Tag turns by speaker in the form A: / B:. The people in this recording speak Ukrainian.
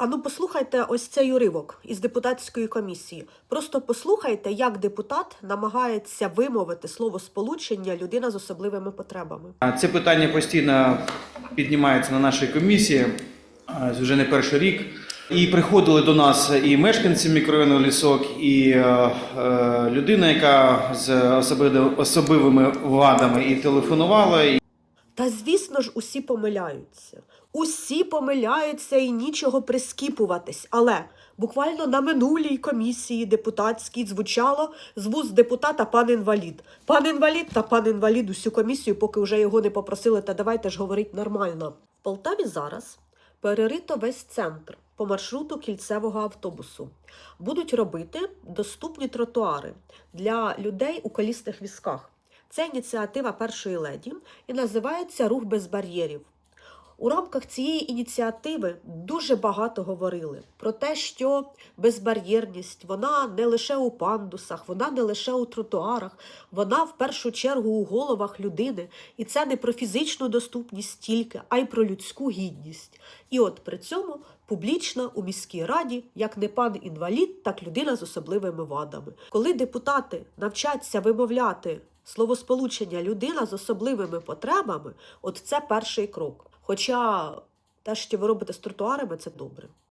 A: Ану, послухайте ось цей уривок із депутатської комісії. Просто послухайте, як депутат намагається вимовити слово сполучення людина з особливими потребами.
B: Це питання постійно піднімається на нашій комісії а, вже не перший рік. І приходили до нас і мешканці мікрорайону Лісок, і е, е, людина, яка з особливими вадами і телефонувала,
A: Та звісно ж, усі помиляються. Усі помиляються і нічого прискіпуватись. Але буквально на минулій комісії депутатській звучало з вуст депутата пан інвалід. Пан інвалід та пан інвалід усю комісію, поки вже його не попросили, та давайте ж говорить нормально. В Полтаві зараз перерито весь центр по маршруту кільцевого автобусу. Будуть робити доступні тротуари для людей у колісних візках. Це ініціатива першої леді і називається Рух без бар'єрів. У рамках цієї ініціативи дуже багато говорили про те, що безбар'єрність вона не лише у пандусах, вона не лише у тротуарах, вона в першу чергу у головах людини. І це не про фізичну доступність тільки, а й про людську гідність. І от при цьому публічно у міській раді, як не пан інвалід, так людина з особливими вадами. Коли депутати навчаться вимовляти словосполучення людина з особливими потребами, от це перший крок. Хоча те, що ви робите з тротуарами, це добре.